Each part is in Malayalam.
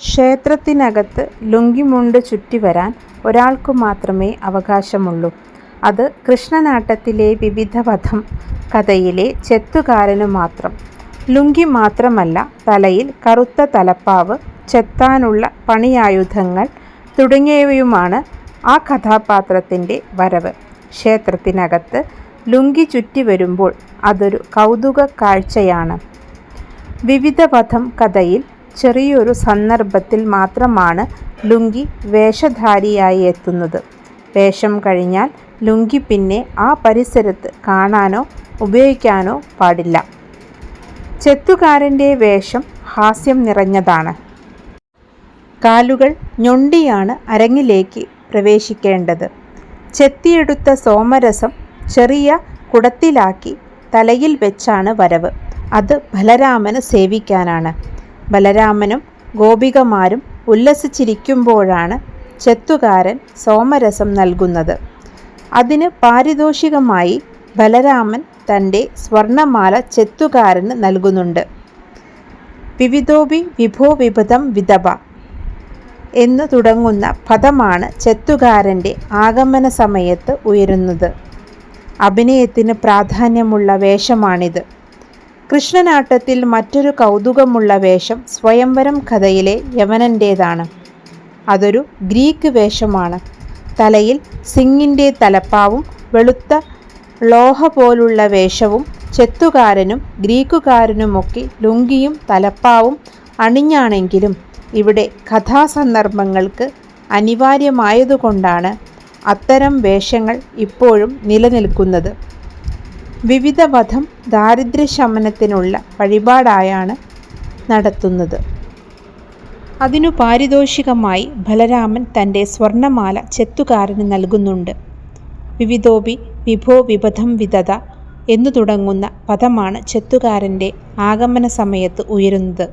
ക്ഷേത്രത്തിനകത്ത് ലുങ്കിമുണ്ട് ചുറ്റി വരാൻ ഒരാൾക്കു മാത്രമേ അവകാശമുള്ളൂ. അത് കൃഷ്ണനാട്ടത്തിലെ വിവിധവധം കഥയിലെ ചെത്തുകാരനു മാത്രം. ലുങ്കി മാത്രമല്ല, തലയിൽ കറുത്ത തലപ്പാവ്, ചെത്താനുള്ള പണിയായുധങ്ങൾ തുടങ്ങിയവയുമാണ് ആ കഥാപാത്രത്തിന്റെ വരവ്. ക്ഷേത്രത്തിനകത്ത് ലുങ്കി ചുറ്റി വരുമ്പോൾ അതൊരു കൗതുക കാഴ്ചയാണ് വിവിധവധം കഥയിൽ ചെറിയൊരു സന്ദർഭത്തിൽ മാത്രമാണ് ലുങ്കി വേഷധാരിയായി എത്തുന്നത്. വേഷം കഴിഞ്ഞാൽ ലുങ്കി പിന്നെ ആ പരിസരത്ത് കാണാനോ ഉപയോഗിക്കാനോ പാടില്ല. ചെത്തുകാരന്റെ വേഷം ഹാസ്യം നിറഞ്ഞതാണ്. കാലുകൾ ഞൊണ്ടിയാണ് അരങ്ങിലേക്ക് പ്രവേശിക്കേണ്ടത്. ചെത്തിയെടുത്ത സോമരസം ചെറിയ കുടത്തിലാക്കി തലയിൽ വെച്ചാണ് വരവ്. അത് ബലരാമന് സേവിക്കാനാണ്. ബലരാമനും ഗോപികമാരും ഉല്ലസിച്ചിരിക്കുമ്പോഴാണ് ചെത്തുകാരൻ സോമരസം നൽകുന്നത്. അതിന് പാരിതോഷികമായി ബലരാമൻ തന്റെ സ്വർണമാല ചെത്തുകാരന് നൽകുന്നുണ്ട്. വിവിധോപി വിഭോ വിപദം വിധവ എന്നു തുടങ്ങുന്ന പദമാണ് ചെത്തുകാരന്റെ ആഗമന സമയത്ത് ഉയരുന്നത്. അഭിനയത്തിന് പ്രാധാന്യമുള്ള വേഷമാണിത്. കൃഷ്ണനാട്ടത്തിൽ മറ്റൊരു കൗതുകമുള്ള വേഷം സ്വയംവരം കഥയിലെ യവനന്റേതാണ് അതൊരു ഗ്രീക്ക് വേഷമാണ്. തലയിൽ സിങ്ങിന്റെ തലപ്പാവും വെളുത്ത ലോഹ പോലുള്ള വേഷവും ചെത്തുകാരനും ഗ്രീക്കുകാരനുമൊക്കെ ലുങ്കിയും തലപ്പാവും അണിഞ്ഞാണെങ്കിലും ഇവിടെ കഥാസന്ദർഭങ്ങൾക്ക് അനിവാര്യമായതുകൊണ്ടാണ് അത്തരം വേഷങ്ങൾ ഇപ്പോഴും നിലനിൽക്കുന്നത്. വിവിധവധം ദാരിദ്ര്യശമനത്തിനുള്ള വഴിപാടായാണ് നടത്തുന്നത്. അതിനു പാരിതോഷികമായി ബലരാമൻ തന്റെ സ്വർണമാല ചെത്തുകാരന് നൽകുന്നുണ്ട്. വിവിധോപി വിഭോ വിപഥം വിതത എന്നു തുടങ്ങുന്ന പദമാണ് ചെത്തുകാരന്റെ ആഗമന സമയത്ത് ഉയരുന്നത്.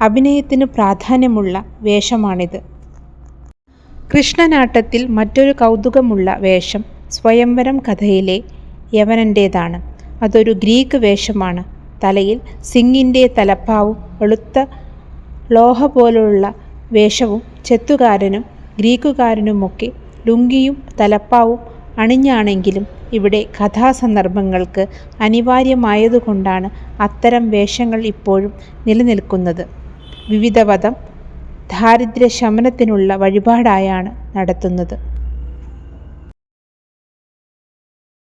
അഭിനയത്തിന് പ്രാധാന്യമുള്ള വേഷമാണിത്. കൃഷ്ണനാട്ടത്തിൽ മറ്റൊരു കൗതുകമുള്ള വേഷം സ്വയംവരം കഥയിലെ യവനന്റേതാണ്. അതൊരു ഗ്രീക്ക് വേഷമാണ്. തലയിൽ സിങ്ങിന്റെ തലപ്പാവും വെളുത്ത ലോഹ പോലുള്ള വേഷവും ചെത്തുകാരനും ഗ്രീക്കുകാരനുമൊക്കെ ലുങ്കിയും തലപ്പാവും അണിഞ്ഞാണെങ്കിലും ഇവിടെ കഥാസന്ദർഭങ്ങൾക്ക് അനിവാര്യമായതുകൊണ്ടാണ് അത്തരം വേഷങ്ങൾ ഇപ്പോഴും നിലനിൽക്കുന്നത്. വിവിധ വധം ദാരിദ്ര്യശമനത്തിനുള്ള വഴിപാടായാണ് നടത്തുന്നത്.